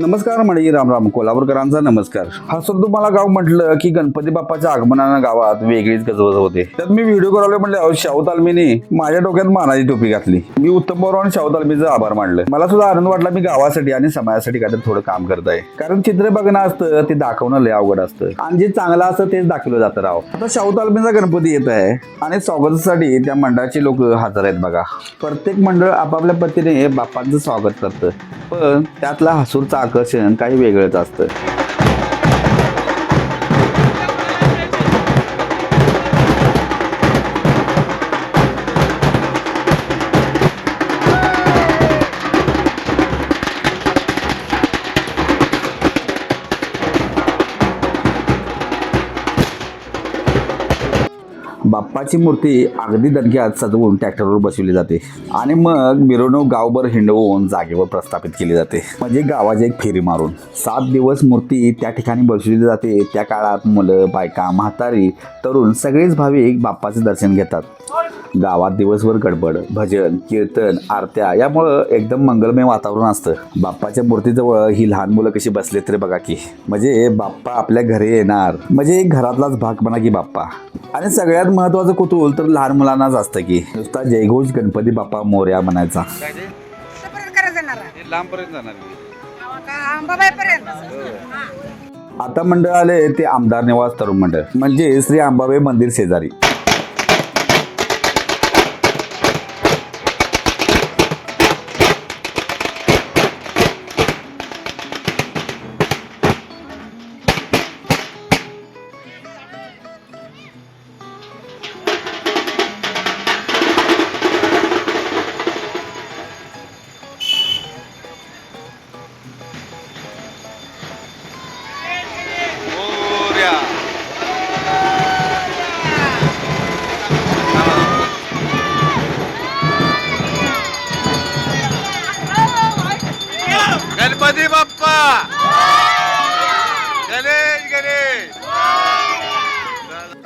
नमस्कार म्हणजे राम राम कोल्हापूरकरांचा नमस्कार. हा सर तुम्हाला गाव म्हटलं की गणपती बाप्पाच्या आगमनानं गावात वेगळीच गजबज होते. त्यात मी व्हिडिओ करावले म्हटलं शाहू तालमीने माझ्या डोक्यात मानाची टोपी घातली. मी उत्तम बरोबर आणि शाहू तालमीचं आभार मानलं. मला सुद्धा आनंद वाटला मी गावासाठी आणि समाजासाठी काहीतरी थोडं काम करत आहे. कारण चित्र बघणं असतं ते दाखवणं लय अवघड असतं. आणि जे चांगलं असतं तेच दाखवलं जातं राव. आता शाहू तालमीचा गणपती येत आहे आणि स्वागतासाठी त्या मंडळाचे लोक हजर आहेत बघा. प्रत्येक मंडळ आपापल्या पद्धतीने बाप्पांचं स्वागत करतं. पण त्यातला हसूरचा आकर्षण काही वेगळंच असतं. बाप्पाची मूर्ती अगदी दणक्यात सजवून ट्रॅक्टरवर बसवली जाते. आणि मग मिरवणूक गावभर हिंडवून जागेवर प्रस्थापित केली जाते. म्हणजे गावाची एक फेरी मारून. सात दिवस मूर्ती त्या ठिकाणी बसवली जाते. त्या काळात मुलं बायका म्हातारी तरुण सगळेच भाविक बाप्पाचे दर्शन घेतात. गावात दिवसभर गडबड भजन कीर्तन आरत्या यामुळं एकदम मंगलमय वातावरण असतं. बाप्पाच्या मूर्तीजवळ ही लहान मुलं कशी बसले तरी बघा की. म्हणजे बाप्पा आपल्या घरी येणार. म्हणजे एक घरातलाच भाग म्हणा की बाप्पा. आणि सगळ्यात महत्वाचं कुतूल तर लहान मुलांनाच असतं की. नुसता जयघोष गणपती बाप्पा मोर्या म्हणायचा. काय ते? कुठपर्यंत करायचं जाणार? आहे? हे लांबपर्यंत जाणार मी का? अंबाबाईपर्यंत. आता मंडळ आले ते आमदार निवास तरुण मंडळ. म्हणजे श्री अंबाबाई मंदिर शेजारी.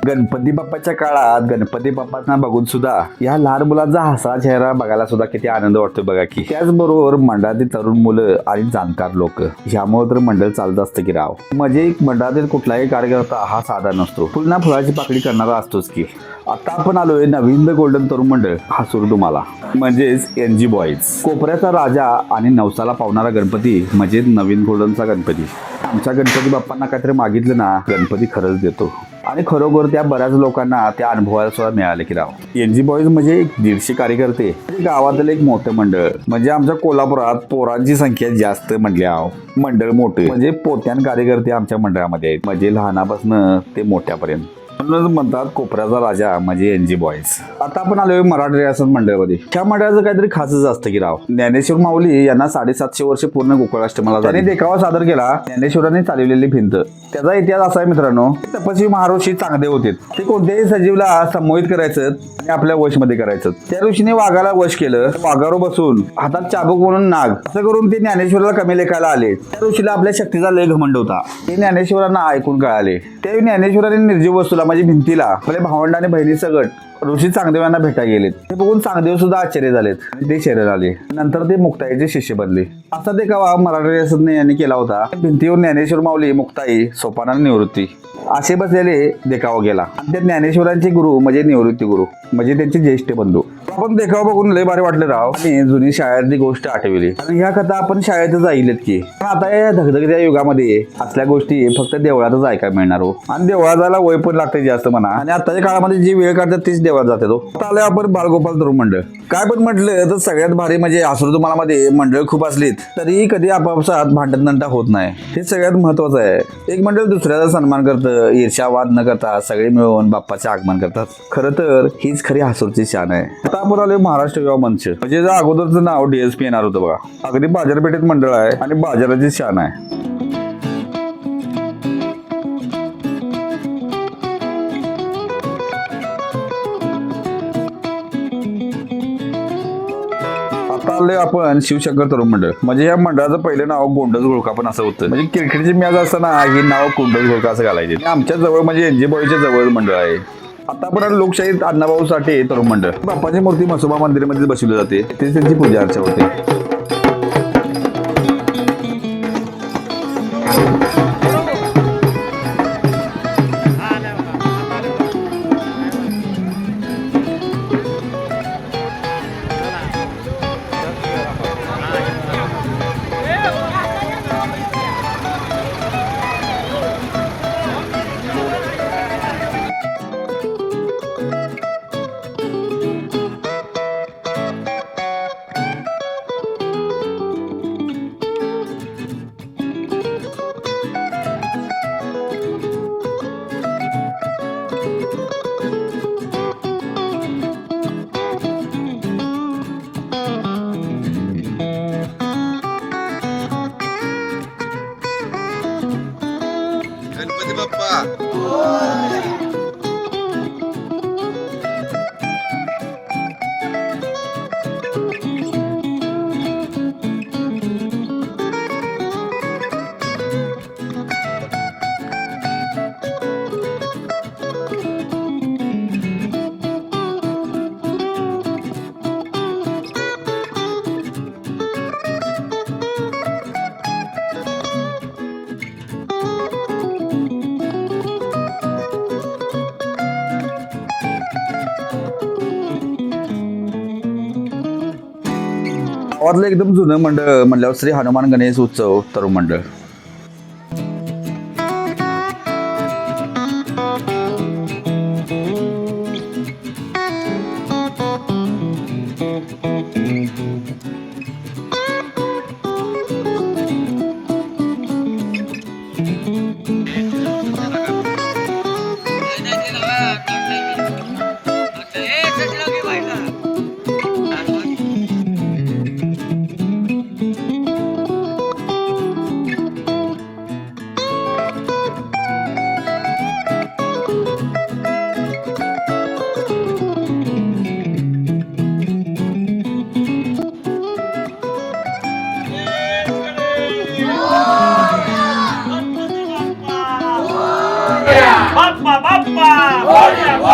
गणपती बाप्पाच्या काळात गणपती बाप्पांना बघून सुद्धा या लहान मुलांचा हसा चेहरा बघायला सुद्धा किती आनंद वाटतो बघा की. त्याचबरोबर मंडळातील तरुण मुलं आणि जाणकार लोक ह्यामुळे तर मंडळ चालत असतं की राव. म्हणजे एक मंडळातील कुठलाही कार्यकर्ता हा साधा नसतो. पुन्हा फुलाची पाकळी करणारा असतोच की. आता आपण आलोय नवीन द गोल्डन तरुण मंडळ हा सुरू तुम्हाला. म्हणजेच एन जी बॉईज कोपऱ्याचा राजा आणि नवसाला पावणारा गणपती म्हणजे नवीन गोल्डनचा गणपती. आमच्या गणपती बाप्पांना काहीतरी मागितलं ना गणपती खरंच देतो. आणि खरोखर त्या बऱ्याच लोकांना त्या अनुभवाला सुद्धा मिळाले की राव. एन जी बॉईज म्हणजे एक दीडशे कार्यकर्ते. गावातील एक मोठं मंडळ. म्हणजे आमच्या कोल्हापुरात पोरांची संख्या जास्त म्हणली आहो. मंडळ मोठे. म्हणजे पोत्यान कार्यकर्ते आमच्या मंडळामध्ये आहेत. म्हणजे लहानापासून ते मोठ्यापर्यंत. म्हणतात कोपऱ्याचा राजा म्हणजे एन जी बॉईज आता आपण आलोय मराठी रियासत मंडळामध्ये. त्या मंडळाचं काहीतरी खासच असतं की राव. ज्ञानेश्वर माऊली यांना साडेसातशे वर्ष पूर्ण गोकुळाष्टमाला त्यांनी देखावा सादर केला. ज्ञानेश्वरांनी चालवलेली भिंत. त्याचा इतिहास असा आहे मित्रांनो तपस्वी महाऋषी चांगले होते. ते कोणत्याही सजीवला संमोहित करायचं आणि आपल्या वशमध्ये करायचं. त्या ऋषीने वाघाला वश केलं. वाघावर बसून हातात चाबूक म्हणून नाग. असं करून ते ज्ञानेश्वराला कमी लेखायला आले. त्या ऋषीला आपल्या शक्तीचा लय घमंड होता ते ज्ञानेश्वरांना ऐकून कळाले. ते ज्ञानेश्वरांनी निर्जीव वस्तूला म्हणजे भिंतीला आपल्या भावंड आणि बहिणी सगट ऋषी चांगदेव यांना भेटा गेलेत. ते बघून चांगदेव सुद्धा आश्चर्य झालेत आणि ते शरीर आले. नंतर ते मुक्ताईचे शिष्य बनले. असा देखावा मराठी रियासतने यांनी केला होता. भिंतीवर ज्ञानेश्वर माऊली मुक्ताई सोपाना निवृत्ती. असे बसलेले देखावा गेला. आणि त्या ज्ञानेश्वरांचे गुरु म्हणजे निवृत्ती गुरु म्हणजे त्यांचे ज्येष्ठ बंधू. आपण देखावा बघून लय भारी वाटले राव. आणि जुनी शाळेतली गोष्ट आठवली. आणि ह्या कथा आपण शाळेतच ऐकलेत की. पण आता या धगधगत्या युगामध्ये असल्या गोष्टी फक्त देवळातच ऐकायला मिळणार हो. आणि देवळात जायला वय पण लागते जास्त म्हणा. आणि आताच्या काळामध्ये जी वेळ काढतात तीच देवळात जाते तो आता आलोय आपण बालगोपाल तरुण मंडळ. काय पण म्हटलं तर सगळ्यात भारी म्हणजे आसुर तुम्हाला मध्ये मंडळ खूप असलीत तरी कधी आपापसात भांडण नंटा होत नाही. हे सगळ्यात महत्वाचं आहे. एक मंडळ दुसऱ्याचा सन्मान करतं ईर्ष्यावाद न करता सगळे मिळून बाप्पाचे आगमन करतात. खरं तर हीच खरी हासूरची शान आहे. आता आपण आले महाराष्ट्र युवा मंच म्हणजे अगोदरचं नाव डीएसपी येणार होतं बघा. अगदी बाजारपेठेत मंडळ आहे आणि बाजाराची शान आहे. आता आलोय आपण शिवशंकर तरुण मंडळ. म्हणजे या मंडळाचं पहिलं नाव गोंडस घोळका पण असं होतं. म्हणजे क्रिकेटची मॅच असताना ही नाव गोंडस घोळका असं घालायचे. आमच्या जवळ म्हणजे एनजी बॉईच्या जवळ मंडळ आहे. आता आपण लोकशाहीत अण्णाभाऊ साठे तरुण मंडळ. बाप्पाची मूर्ती मसोबा मंदिरामध्ये बसवली जाते. तिथे त्यांची पूजा अर्चा होते. बाप्पा गावातलं एकदम जुनं मंडळ म्हणल्यावर श्री हनुमान गणेश उत्सव तरुण मंडळ.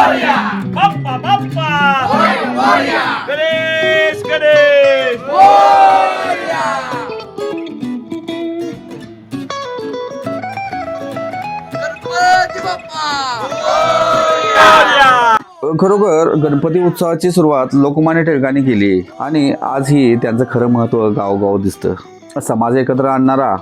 बाप्पा बाप्पा मोरया मोरया गणेश गणेश खरोखर गणपती उत्सवाची सुरुवात लोकमान्य टिळकांनी केली आणि आजही त्यांचं खरं महत्त्व गावगाव दिसतं. समाज एकत्र आणणारा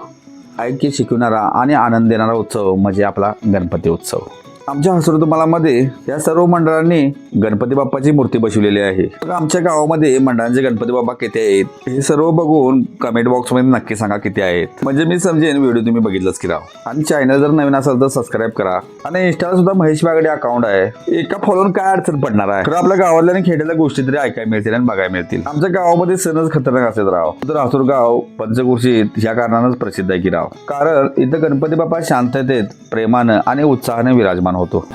ऐक्य शिकवणारा आणि आनंद देणारा उत्सव म्हणजे आपला गणपती उत्सव. आमच्या हसरुतमालामध्ये या सर्व मंडळांनी गणपती बाप्पाची मूर्ती बसवलेली आहे. आमच्या गावामध्ये मंडळांचे गणपती बाप्पा किती आहेत हे सर्व बघून कमेंट बॉक्समध्ये नक्की सांगा किती आहेत. म्हणजे मी समजेन व्हिडिओ तुम्ही बघितलंच की राव. आणि चॅनल जर नवीन असेल तर सबस्क्राईब करा. आणि इंस्टाला सुद्धा महेश बागडे अकाउंट आहे. एका फॉलोन काय अडचण पडणार आहे? तर आपल्या गावातल्या आणि गोष्टी तरी ऐकायला मिळतील आणि बघायला मिळतील. आमच्या गावामध्ये सणच खतरनाक असतात राव. तर हसूर गाव ह्या कारणानंच प्रसिद्ध आहे की राव. कारण इथं गणपती बाप्पा शांततेत प्रेमानं आणि उत्साहाने विराजमान noto